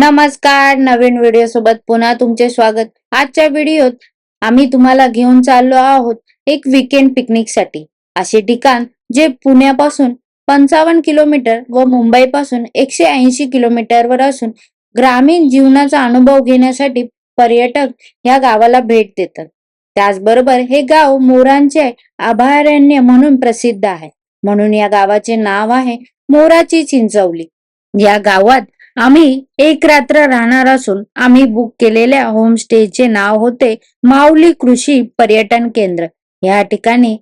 नमस्कार नवीन व्हिडिओ सोबत पुन्हा तुमचे स्वागत. आजच्या व्हिडिओत आम्ही तुम्हाला घेऊन चाललो आहोत एक विकेंड पिकनिकसाठी. असे ठिकाण जे पुण्यापासून पंचावन्न किलोमीटर व मुंबईपासून एकशे ऐंशी किलोमीटरवर असून ग्रामीण जीवनाचा अनुभव घेण्यासाठी पर्यटक या गावाला भेट देतात. त्याचबरोबर हे गाव मोरांचे अभयारण्य म्हणून प्रसिद्ध आहे. म्हणून या गावाचे नाव आहे मोराची चिंचवली. या गावात आम्ही एक रात्र राहणार असून आम्ही बुक केलेल्या होमस्टेचे नाव होते माऊली कृषी पर्यटन केंद्र. या ठिकाणी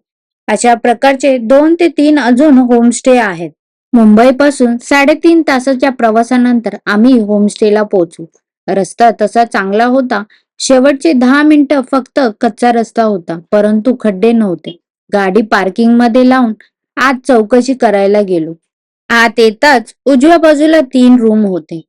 अशा प्रकारचे दोन ते तीन अजून होमस्टे आहेत. मुंबईपासून साडेतीन तासाच्या प्रवासानंतर आम्ही होमस्टेला पोहोचू. रस्ता तसा चांगला होता. शेवटचे दहा मिनिटं फक्त कच्चा रस्ता होता परंतु खड्डे नव्हते. गाडी पार्किंगमध्ये लावून आज चौकशी करायला गेलो. आत येताच उजव्या बाजूला तीन रूम होते.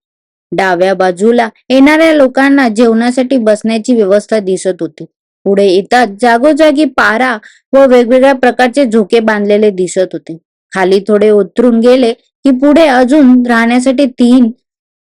डाव्या बाजूला येणाऱ्या लोकांना जेवणासाठी बसण्याची व्यवस्था दिसत होती. पुढे येताच जागोजागी पारा व वेगवेगळ्या प्रकारचे झोके बांधलेले दिसत होते. खाली थोडे उतरून गेले की पुढे अजून राहण्यासाठी तीन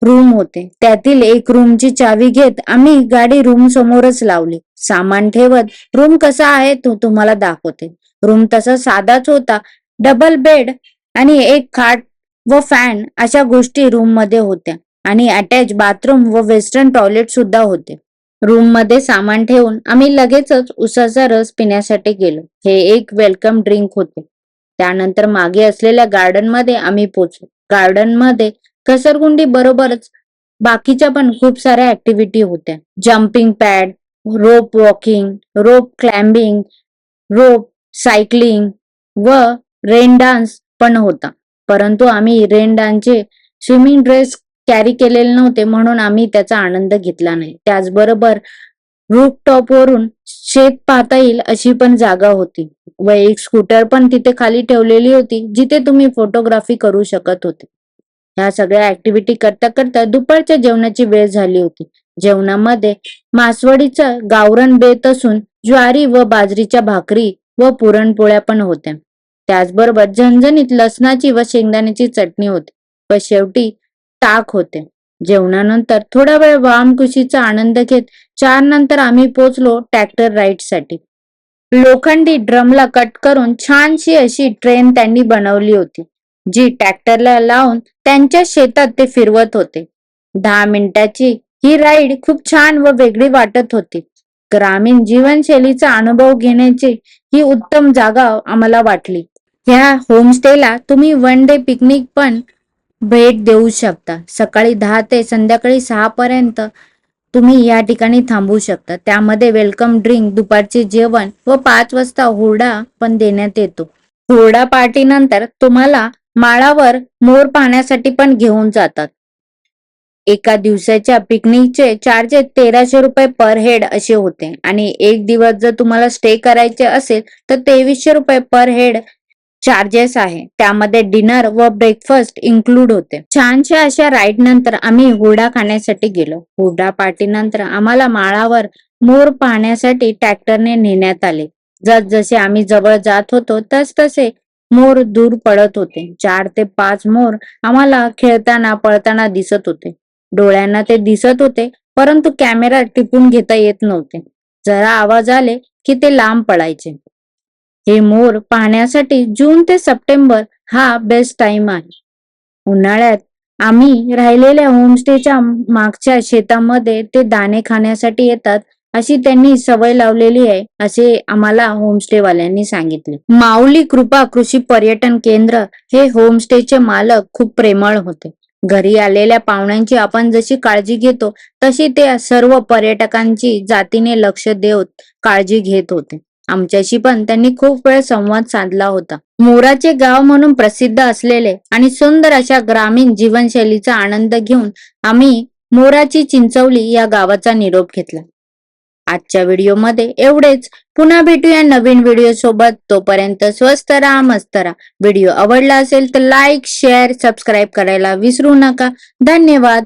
रूम होते. त्यातील एक रूमची चावी घेत आम्ही गाडी रूम समोरच लावली. सामान ठेवत रूम कसा आहे तो तुम्हाला दाखवते. रूम तसा साधाच होता. डबल बेड आणि एक खाट व फॅन अशा गोष्टी रूममध्ये होत्या. आणि अटॅच बाथरूम व वेस्टर्न टॉयलेट सुद्धा होते. रूममध्ये सामान ठेवून आम्ही लगेचच उसाचा रस पिण्यासाठी गेलो. हे एक वेलकम ड्रिंक होते. त्यानंतर मागे असलेल्या गार्डनमध्ये आम्ही पोचलो. गार्डनमध्ये घसरगुंडी बरोबरच बाकीच्या पण खूप साऱ्या ऍक्टिव्हिटी होत्या. Jumping pad rope walking rope climbing rope cycling व रेन डान्स पण होता. परंतु आम्ही रेंडांचे स्विमिंग ड्रेस कॅरी केलेले नव्हते म्हणून आम्ही त्याचा आनंद घेतला नाही. त्याचबरोबर रूफ टॉप वरून शेत पाहता येईल अशी पण जागा होती. व एक स्कूटर पण तिथे खाली ठेवलेली होती जिथे तुम्ही फोटोग्राफी करू शकत होते. ह्या सगळ्या ऍक्टिव्हिटी करता करता दुपारच्या जेवणाची वेळ झाली होती. जेवणामध्ये मासवडीचं गावरण बेत असून ज्वारी व बाजरीच्या भाकरी व पुरणपोळ्या पण होत्या. त्याचबरोबर झणझणीत लसणाची व शेंगदाण्याची चटणी होती. व शेवटी ताक होते. जेवणानंतर थोडा वेळ वामकुशीचा आनंद घेत चार नंतर आम्ही पोचलो ट्रॅक्टर राईडसाठी. लोखंडी ड्रमला कट करून छानशी अशी ट्रेन त्यांनी बनवली होती. जी ट्रॅक्टरला लावून त्यांच्या शेतात ते फिरवत होते. दहा मिनिटाची ही राईड खूप छान व वेगळी वाटत होती. ग्रामीण जीवनशैलीचा अनुभव घेण्याची ही उत्तम जागा आम्हाला वाटली. ह्या होमस्टेला तुम्ही वन डे पिकनिक पण भेट देऊ शकता. सकाळी दहा ते संध्याकाळी सहा पर्यंत तुम्ही या ठिकाणी थांबू शकता. त्यामध्ये वेलकम ड्रिंक दुपारचे जेवण व पाच वाजता हुरडा पण देण्यात येतो. हुरडा पार्टी नंतर तुम्हाला माळावर मोर पाहण्यासाठी पण घेऊन जातात. एका दिवसाच्या पिकनिकचे चार्जेस तेराशे रुपये पर हेड असे होते. आणि एक दिवस जर तुम्हाला स्टे करायचे असेल तर तेवीसशे रुपये पर हेड चार्जेस आहे. त्यामध्ये डिनर व ब्रेकफास्ट इन्क्लूड होते. छानशा अशा राईड नंतर आम्ही हुरडा खाण्यासाठी गेलो. हुडा पार्टी नंतर आम्हाला माळावर मोर पाहण्यासाठी ट्रॅक्टरने नेण्यात आले. जसे आम्ही जवळ जात होतो तस तसे मोर दूर पडत होते. चार ते पाच मोर आम्हाला खेळताना पळताना दिसत होते. डोळ्यांना ते दिसत होते परंतु कॅमेरा टिपून घेता येत नव्हते. जरा आवाज आले की ते लांब पडायचे हे मोर पाहण्यासाठी जून ते सप्टेंबर हा बेस्ट टाइम आहे. उन्हाळ्यात आम्ही राहिलेल्या होमस्टेच्या मागच्या शेतामध्ये ते दाणे खाण्यासाठी येतात अशी त्यांनी सवय लावलेली आहे असे आम्हाला होमस्टे वाल्यांनी सांगितले. माऊली कृपा कृषी पर्यटन केंद्र हे होमस्टेचे मालक खूप प्रेमळ होते. घरी आलेल्या पाहुण्यांची आपण जशी काळजी घेतो तशी ते सर्व पर्यटकांची जातीने लक्ष देऊन काळजी घेत होते. आमच्याशी पण त्यांनी खूप वेळ संवाद साधला होता. मोराचे गाव म्हणून प्रसिद्ध असलेले आणि सुंदर अशा ग्रामीण जीवनशैलीचा आनंद घेऊन आम्ही मोराची चिंचवली या गावाचा निरोप घेतला. आजच्या व्हिडिओमध्ये एवढेच. पुन्हा भेटूया नवीन व्हिडिओ सोबत. तोपर्यंत स्वस्त राहा मस्त राहा. व्हिडिओ आवडला असेल तर लाईक शेअर सबस्क्राईब करायला विसरू नका. धन्यवाद.